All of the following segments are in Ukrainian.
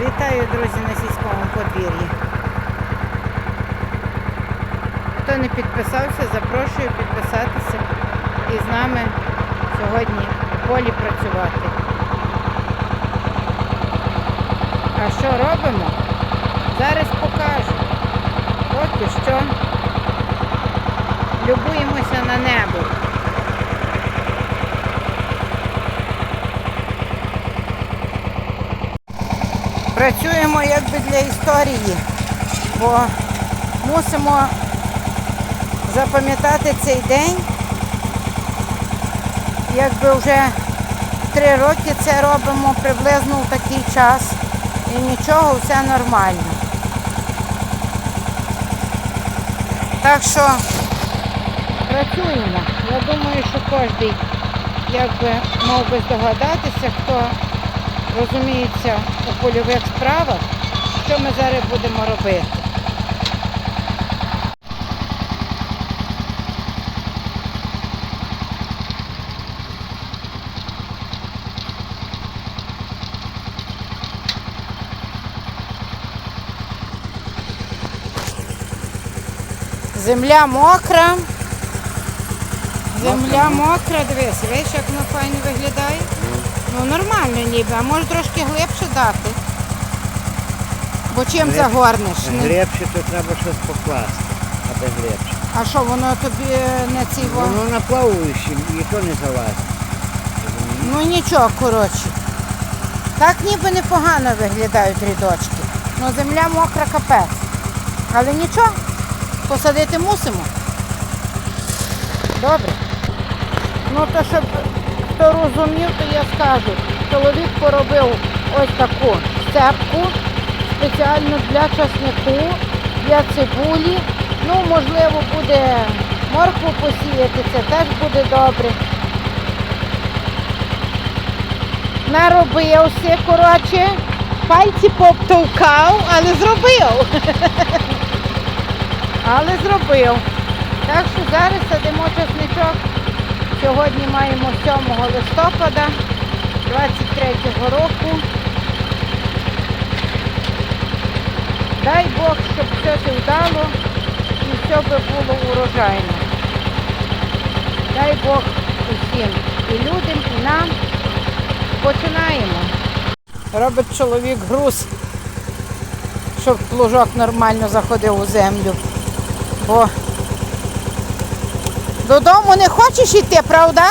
Вітаю, друзі, на сільському подвір'ї. Хто не підписався, запрошую підписатися і з нами сьогодні в полі працювати. А що робимо? Зараз покажу. Поки що любуємося на небо. Працюємо якби для історії, бо мусимо запам'ятати цей день. Якби вже три роки це робимо приблизно в такий час і нічого, все нормально. Так що працюємо. Я думаю, що кожен якби мав би здогадатися, хто розуміється у польових справах, що ми зараз будемо робити. Земля мокра. Земля мокра, дивись, бачиш, як воно файно виглядає. Ну нормально ніби, а може трошки глибше дати. Бо чим Глиб- загорнеш? Не- Глибше то треба щось покласти, аби глибше. А що, воно тобі не цей во- Воно на плаваючим і то не залазить. Ну нічого, коротше. Так ніби непогано виглядають рядочки. Ну земля мокра капець. Але нічого, посадити мусимо. Добре. Ну то щоб хто розумів, то я скажу. Чоловік поробив ось таку степку спеціально для часнику, для цибулі. Ну, можливо, буде моркву посіяти, це теж буде добре. Наробився, коротше, пальці поптовкав, але зробив. але зробив. Так що зараз садимо часничок. Сьогодні маємо 7 листопада 23 року. Дай Бог, щоб все це вдало і все би було урожайно. Дай Бог усім, і людям, і нам. Починаємо. Робить чоловік груз, щоб плужок нормально заходив у землю. Бо додому не хочеш йти, правда?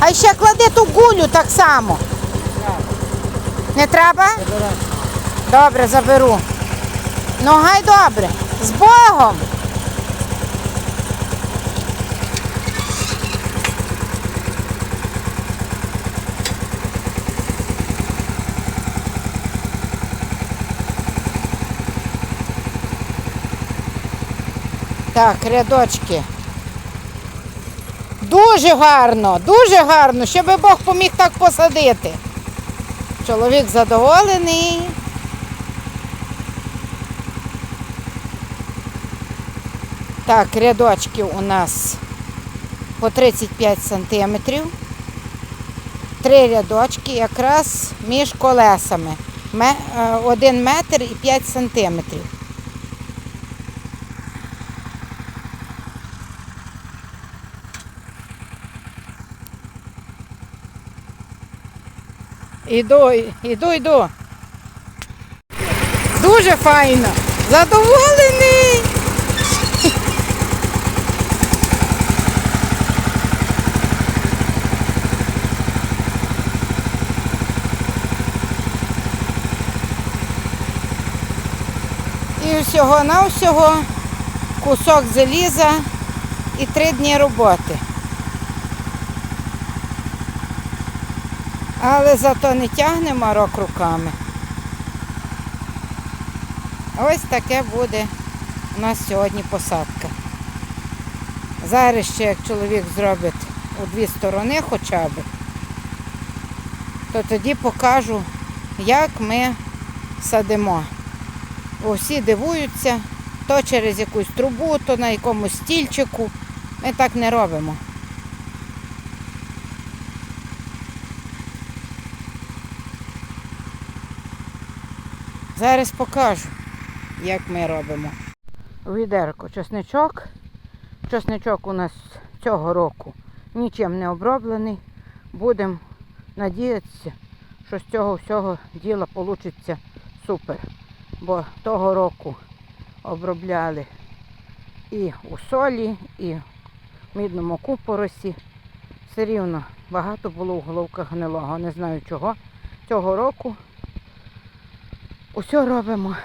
А ще клади ту гулю так само. Не треба? Добре, заберу. Ну гай добре. З Богом. Так, рядочки. Дуже гарно, дуже гарно, щоб Бог поміг так посадити. Чоловік задоволений. Так, рядочки у нас по 35 сантиметрів. Три рядочки якраз між колесами. Е, Один метр і 5 сантиметрів. Іду, іду, іду. Дуже файно. Задоволений. І всього на всього кусок заліза і три дні роботи. Але зато не тягне марок руками. Ось таке буде у нас сьогодні посадка. Зараз ще як чоловік зробить у дві сторони хоча б, то тоді покажу, як ми садимо. Бо всі дивуються, то через якусь трубу, то на якомусь стільчику. Ми так не робимо. Зараз покажу, як ми робимо. Відерко чесничок. Чесничок у нас цього року нічим не оброблений. Будемо надіятися, що з цього всього діла вийде супер. Бо того року обробляли і у солі, і в мідному купоросі. Все рівно багато було в головках гнилого. Не знаю чого. Цього року усе робимо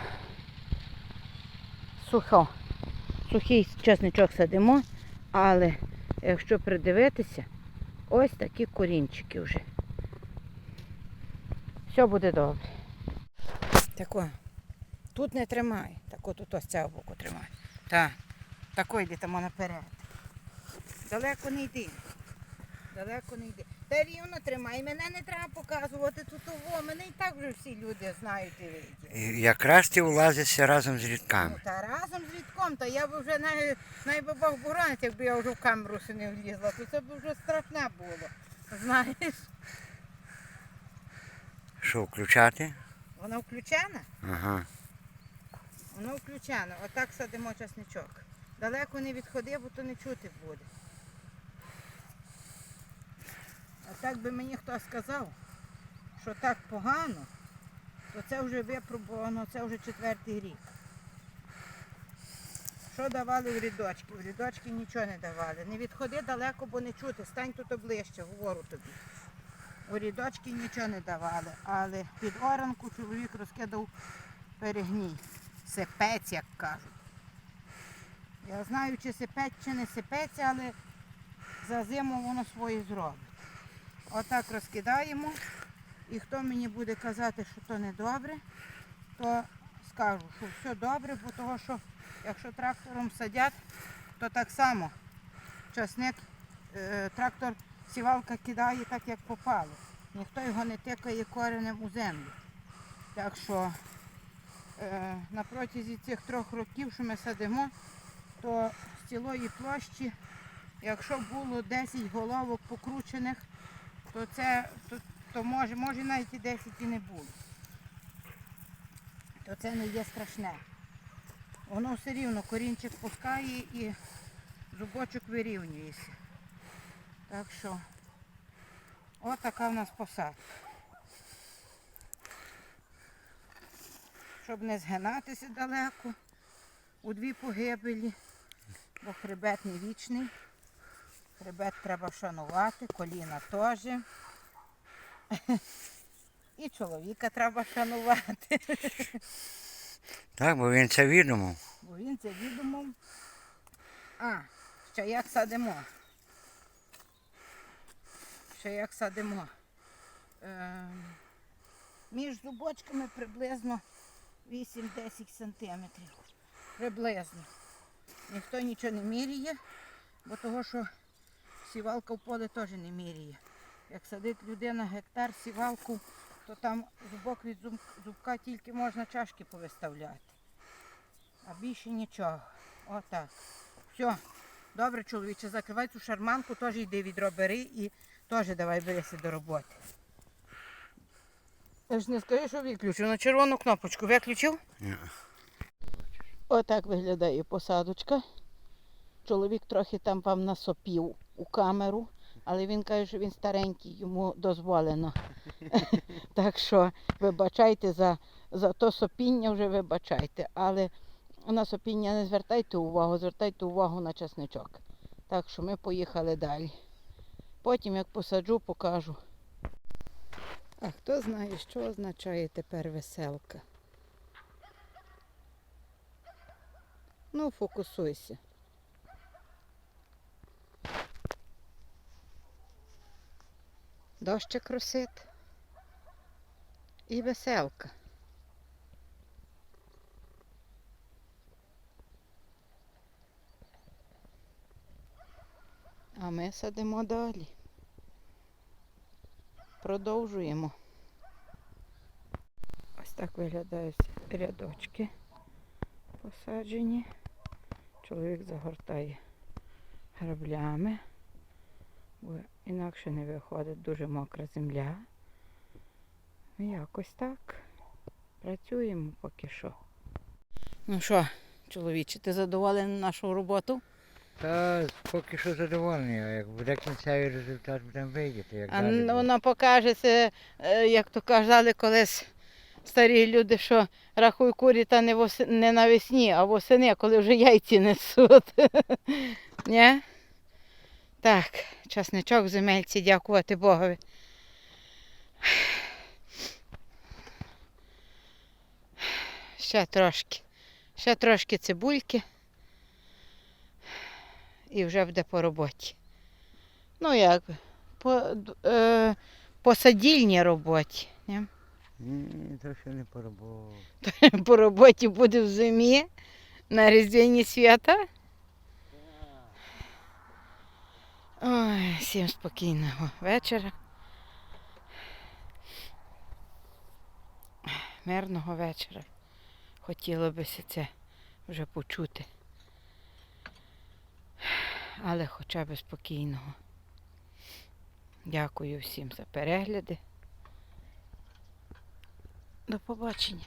сухо. Сухий чесничок садимо, але якщо придивитися, ось такі корінчики вже. Все буде добре. Тако. Тут не тримай. Тако тут ось цього боку тримай. Так. Тако йди там наперед. Далеко не йди. Далеко не йди. Та рівно тримай. Мене не треба показувати тут того. Мене і так вже всі люди знають і видять. Якраз ти влазишся разом з Ну, рідками. та разом з рідком, та я б вже най, найби Бог буранець, якби я вже в камеру си не влізла, то це б вже страшне було. Знаєш, Що, включати? вона включена? Ага. Воно включено. Отак садимо часничок. Далеко не відходи, бо то не чути буде. А так би мені хто сказав, що так погано, то це вже випробувано, це вже четвертий рік. Що давали в рядочки? В рядочки нічого не давали. Не відходи далеко, бо не чути. Стань тут ближче, говорю тобі. У рядочки нічого не давали, але під оранку чоловік розкидав перегній. Сипець, як кажуть. Я знаю, чи сипець, чи не сипеться, але за зиму воно своє зробить. Отак розкидаємо. І хто мені буде казати, що то не добре, то скажу, що все добре, бо того, що якщо трактором садять, то так само часник, е, трактор сівалка кидає так, як попало. Ніхто його не тикає коренем у землю. Так що е, на протязі цих трьох років, що ми садимо, то з цілої площі, якщо було 10 головок покручених, то це то, то може, може навіть і 10 і не було. То це не є страшне. Воно все рівно корінчик пускає і зубочок вирівнюється. Так що, от така в нас посадка. щоб не згинатися далеко у дві погибелі, бо хребет не вічний. Хребет треба шанувати, коліна теж. І чоловіка треба шанувати, Так, бо він це відомо. бо він це відомо. А, ще як садимо. Ще як садимо. Е, між зубочками приблизно 8-10 сантиметрів. Приблизно. Ніхто нічого не міряє, бо того, що сівалка в поле теж не міряє. Як садить людина гектар сівалку, то там зубок від зубка тільки можна чашки повиставляти. А більше нічого. Отак. Все. Добре, чоловіче, закривай цю шарманку, теж йди відро бери і теж давай берися до роботи. Я ж не скажи, що виключив. На червону кнопочку виключив? Ні. Отак виглядає посадочка. Чоловік трохи там вам насопів у камеру, але він каже, що він старенький, йому дозволено. так що вибачайте за, за то сопіння, вже вибачайте. Але на сопіння не звертайте увагу, звертайте увагу на часничок. Так що ми поїхали далі. Потім, як посаджу, покажу. А хто знає, що означає тепер веселка? Ну, фокусуйся. Дощик росить. І веселка. А ми садимо далі. Продовжуємо. Ось так виглядають рядочки посаджені. Чоловік загортає граблями, бо інакше не виходить дуже мокра земля. Якось так. Працюємо поки що. Ну що, чоловіче, ти задоволений нашою роботу? Та поки що задоволений, а як буде кінцевий результат, будемо видіти, як А далі буде. воно покажеться, е, як то казали колись старі люди, що рахуй курі та не, вос... не навесні, а восени, коли вже яйці несуть. Ні? Так, часничок в земельці, дякувати Богові. Ще трошки. Ще трошки цибульки. І вже буде по роботі. Ну як, по, е, по садільній роботі. Ні? Ні, ще не поробив. По роботі буде в зимі на Різдвяні свята. Ой, всім спокійного вечора. Мирного вечора. Хотіло би це вже почути. Але хоча б спокійного. Дякую всім за перегляди. До побачення.